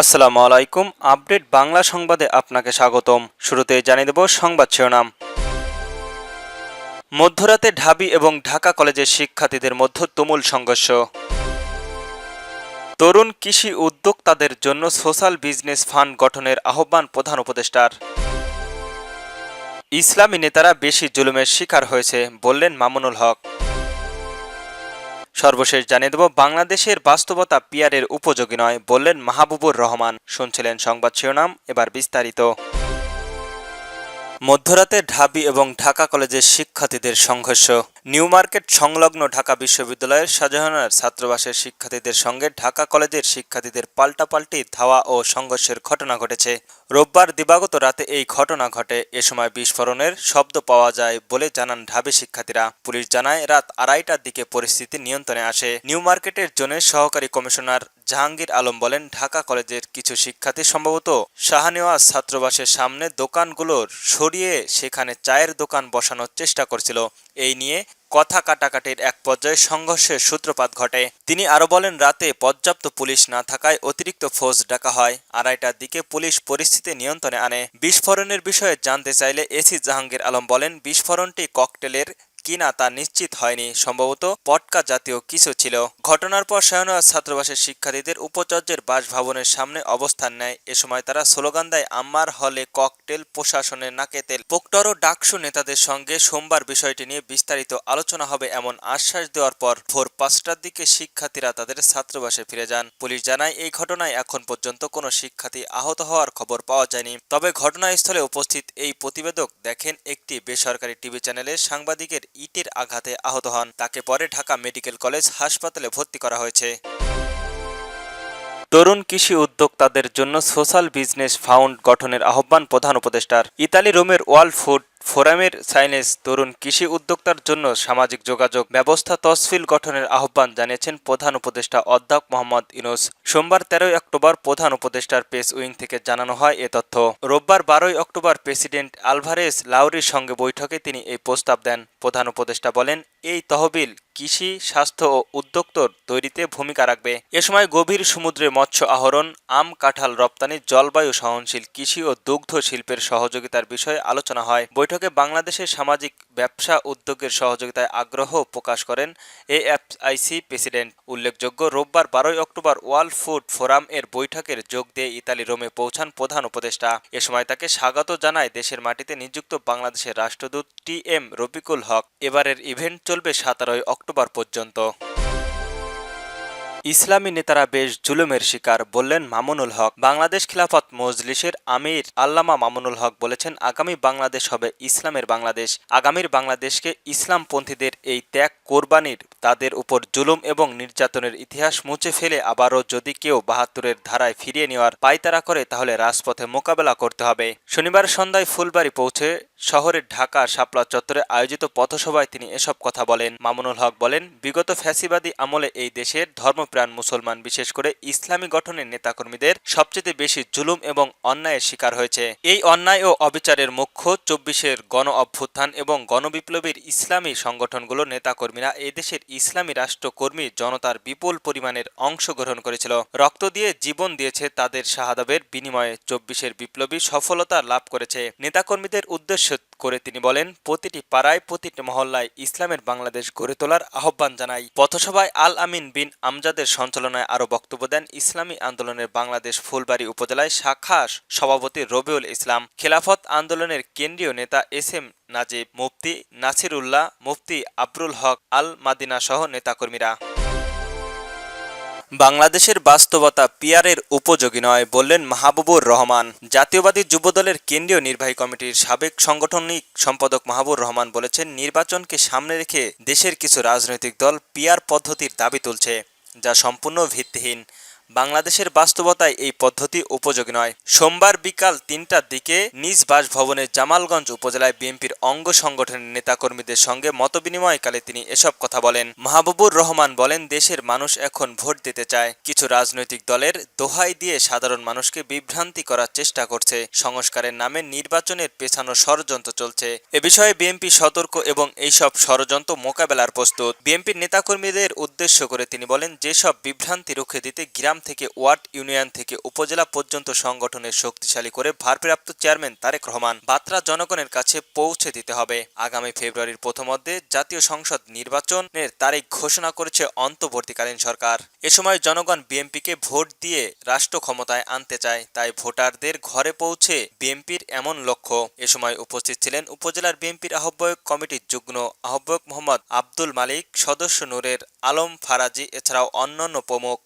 আসসালামু আলাইকুম, আপডেট বাংলা সংবাদে আপনাকে স্বাগতম। শুরুতে জানিয়ে দেব সংবাদ শিরোনাম। মধ্যরাতে ঢাবি এবং ঢাকা কলেজের শিক্ষার্থীদের মধ্যে তুমুল সংঘর্ষ। তরুণ কৃষি উদ্যোক্তাদের জন্য সোশ্যাল বিজনেস ফান্ড গঠনের আহ্বান প্রধান উপদেষ্টার। ইসলামী নেতারা বেশি জুলুমের শিকার হয়েছে বললেন মামুনুল হক। সর্বশেষ জানিয়ে দেব, বাংলাদেশের বাস্তবতা পিয়ারের উপযোগী নয় বললেন মাহবুবুর রহমান। শুনছিলেন সংবাদ শিরোনাম, এবার বিস্তারিত। মধ্যরাতে ঢাবি এবং ঢাকা কলেজের শিক্ষার্থীদের সংঘর্ষ। নিউ মার্কেট সংলগ্ন ঢাকা বিশ্ববিদ্যালয়ের শাহজাহানার ছাত্রাবাসের শিক্ষার্থীদের সঙ্গে ঢাকা কলেজের শিক্ষার্থীদের পাল্টাপাল্টি ধাওয়া ও সংঘর্ষের ঘটনা ঘটেছে। রোববার দিবাগত রাতে এই ঘটনা ঘটে। এ সময় বিস্ফোরণের শব্দ পাওয়া যায় বলে জানান ঢাবি শিক্ষার্থীরা। পুলিশ জানায়, রাত আড়াইটার দিকে পরিস্থিতি নিয়ন্ত্রণে আসে। নিউ মার্কেটের জোনের সহকারী কমিশনার জাহাঙ্গীর আলম বলেন, ঢাকা কলেজের কিছু শিক্ষার্থী সম্ভবত শাহানেওয়াজ ছাত্রাবাসের সামনে দোকানগুলোর সরিয়ে সেখানে চায়ের দোকান বসানোর চেষ্টা করছিল। এই নিয়ে কথা কাটাকাটির এক পর্যায়ে সংঘর্ষের সূত্রপাত ঘটে। তিনি আরও বলেন, রাতে পর্যাপ্ত পুলিশ না থাকায় অতিরিক্ত ফৌজ ডাকা হয়। আড়াইটার দিকে পুলিশ পরিস্থিতি নিয়ন্ত্রণে আনে। বিস্ফোরণের বিষয়ে জানতে চাইলে এসি জাহাঙ্গীর আলম বলেন, বিস্ফোরণটি ককটেলের কিনা তা নিশ্চিত হয়নি। সম্ভবত পটকা জাতীয় কিছু ছিল। ঘটনার পর শাহনওয়াজ ছাত্রাবাসের শিক্ষার্থীদের উপাচার্যের বাসভবনের সামনে অবস্থান নেয়। এ সময় তারা স্লোগান দেয় আম্মার হলে ককটেল, প্রশাসনের নাকে তেল। পোক্টর ও ডাকসু নেতাদের সঙ্গে সোমবার বিষয়টি নিয়ে বিস্তারিত আলোচনা হবে এমন আশ্বাস দেওয়ার পর ভোর পাঁচটার দিকে শিক্ষার্থীরা তাদের ছাত্রাবাসে ফিরে যান। পুলিশ জানায়, এই ঘটনায় এখন পর্যন্ত কোনো শিক্ষার্থী আহত হওয়ার খবর পাওয়া যায়নি। তবে ঘটনাস্থলে উপস্থিত এই প্রতিবেদক দেখেন একটি বেসরকারি টিভি চ্যানেলে সাংবাদিকের ইটের আঘাতে আহত হন। তাকে পরে ঢাকা মেডিকেল কলেজ হাসপাতালে ভর্তি করা হয়েছে। তরুণ কৃষি উদ্যোক্তাদের জন্য সোশ্যাল বিজনেস ফাউন্ড গঠনের আহ্বান প্রধান উপদেষ্টার। ইতালি রোমের ওয়ার্ল্ড ফুড ফোরামের সাইনেস তরুণ কৃষি উদ্যোক্তার জন্য সামাজিক যোগাযোগ ব্যবস্থা তসফিল গঠনের আহ্বান জানিয়েছেন প্রধান উপদেষ্টা অধ্যাপক মোহাম্মদ ইউনুস। সোমবার তেরোই অক্টোবর প্রধান উপদেষ্টার পেস উইং থেকে জানানো হয় এ তথ্য। রোববার বারোই অক্টোবর প্রেসিডেন্ট আলভারেস লাউরির সঙ্গে বৈঠকে তিনি এই প্রস্তাব দেন। প্রধান উপদেষ্টা বলেন, এই তহবিল কৃষি, স্বাস্থ্য ও উদ্যোক্তর তৈরিতে ভূমিকা রাখবে। এ সময় গভীর সমুদ্রে মৎস্য আহরণ, আম কাঁঠাল রপ্তানি, জলবায়ু সহনশীল কৃষি ও দুগ্ধ শিল্পের সহযোগিতার বিষয়ে আলোচনা হয়। বৈঠকে বাংলাদেশের সামাজিক ব্যবসা উদ্যোগের সহযোগিতায় আগ্রহ প্রকাশ করেন এএফআইসি প্রেসিডেন্ট। উল্লেখযোগ্য, রোববার বারোই অক্টোবর ওয়ার্ল্ড ফুড ফোরাম এর বৈঠকের যোগ দিয়ে ইতালি রোমে পৌঁছান প্রধান উপদেষ্টা। এ সময় তাকে স্বাগত জানায় দেশের মাটিতে নিযুক্ত বাংলাদেশের রাষ্ট্রদূত টি এম রফিকুল হক। এবারের ইভেন্ট চলবে সতেরোই অক্টোবর পর্যন্ত। ইসলামী নেতারা বেশ জুলুমের শিকার বললেন মামুনুল হক। বাংলাদেশ খিলাফত মজলিসের আমির আল্লামা মামুনুল হক বলেছেন, আগামী বাংলাদেশ হবে ইসলামের বাংলাদেশ। আগামীর বাংলাদেশকে ইসলামপন্থীদের এই ত্যাগ, কোরবানির তাদের উপর জুলুম এবং নির্যাতনের ইতিহাস মুছে ফেলে আবারও যদি কেউ বাহাত্তরের ধারায় ফিরিয়ে নেওয়ার পায়তারা করে, তাহলে রাজপথে মোকাবেলা করতে হবে। শনিবার সন্ধ্যায় ফুলবাড়ি পৌঁছে শহরের ঢাকা শাপলা চত্বরে আয়োজিত পথসভায় তিনি এসব কথা বলেন। মামুনুল হক বলেন, বিগত ফ্যাসিবাদী আমলে এই দেশের ধর্মপ্রাণ মুসলমান, বিশেষ করে ইসলামী গঠনের নেতাকর্মীদের সবচেয়ে বেশি জুলুম এবং অন্যায়ের শিকার হয়েছে। এই অন্যায় ও অবিচারের মুখ্য চব্বিশের গণ অভ্যুত্থান এবং গণবিপ্লবীর ইসলামী সংগঠনগুলো নেতাকর্মীরা এদেশের ইসলামী রাষ্ট্রকর্মী জনতার বিপুল পরিমাণের অংশগ্রহণ করেছিল। রক্ত দিয়ে জীবন দিয়েছে তাদের শাহাদাবের বিনিময়ে চব্বিশের বিপ্লবী সফলতা লাভ করেছে। নেতাকর্মীদের উদ্দেশ্য করে তিনি বলেন, প্রতিটি পাড়ায়, প্রতিটি মহল্লায় ইসলামের বাংলাদেশ গড়ে তোলার আহ্বান জানাই। পথসভায় আল আমিন বিন আমজাদের সঞ্চালনায় আরও বক্তব্য দেন, ইসলামী আন্দোলনের বাংলাদেশ ফুলবাড়ি উপজেলায় শাখা সভাপতি রবিউল ইসলাম, খেলাফত আন্দোলনের কেন্দ্রীয় নেতা এস এম নাজিব, মুফতি নাসিরুল্লাহ, মুফতি আবরুল হক আল মাদিনা সহ নেতাকর্মীরা। বাংলাদেশের বাস্তবতা পিয়ারের উপযোগী নয় বললেন মাহবুবুর রহমান। জাতীয়বাদী যুবদলের কেন্দ্রীয় নির্বাহী কমিটির সাবেক সাংগঠনিক সম্পাদক মাহবুর রহমান বলেছেন, নির্বাচনকে সামনে রেখে দেশের কিছু রাজনৈতিক দল পিয়ার পদ্ধতির দাবি তুলছে, যা সম্পূর্ণ ভিত্তিহীন। বাংলাদেশের বাস্তবতায় এই পদ্ধতি উপযোগী নয়। সোমবার বিকাল তিনটার দিকে নিজ বাসভবনে জামালগঞ্জ উপজেলায় বিএনপির অঙ্গ সংগঠনের নেতাকর্মীদের সঙ্গে মতবিনিময়কালে তিনি এসব কথা বলেন। মাহবুবুর রহমান বলেন, দেশের মানুষ এখন ভোট দিতে চায়। কিছু রাজনৈতিক দলের দোহাই দিয়ে সাধারণ মানুষকে বিভ্রান্তি করার চেষ্টা করছে। সংস্কারের নামে নির্বাচনের পেছানো ষড়যন্ত্র চলছে। এ বিষয়ে বিএনপি সতর্ক এবং এইসব ষড়যন্ত্র মোকাবেলার প্রস্তুত। বিএনপির নেতাকর্মীদের উদ্দেশ্য করে তিনি বলেন, যেসব বিভ্রান্তি রুখে দিতে গ্রাম গ্রাম থেকে ওয়ার্ড ইউনিয়ন থেকে উপজেলা পর্যন্ত সংগঠনের শক্তিশালী করে ভারপ্রাপ্ত চেয়ারম্যান তারেক রহমান বার্তা জনগণের কাছে পৌঁছে দিতে হবে। আগামী ফেব্রুয়ারির প্রথমার্ধে জাতীয় সংসদ নির্বাচনের তারিখ ঘোষণা করেছে অন্তর্বর্তীকালীন সরকার। এ সময় জনগণ বিএনপিকে ভোট দিয়ে রাষ্ট্র ক্ষমতায় আনতে চায়, তাই ভোটারদের ঘরে পৌঁছে বিএনপির এমন লক্ষ্য। এ সময় উপস্থিত ছিলেন উপজেলার বিএনপির আহ্বায়ক কমিটির যুগ্ম আহ্বায়ক মোহাম্মদ আব্দুল মালিক, সদস্য নূরের আলম ফারাজি, এছাড়াও অন্যান্য প্রমুখ।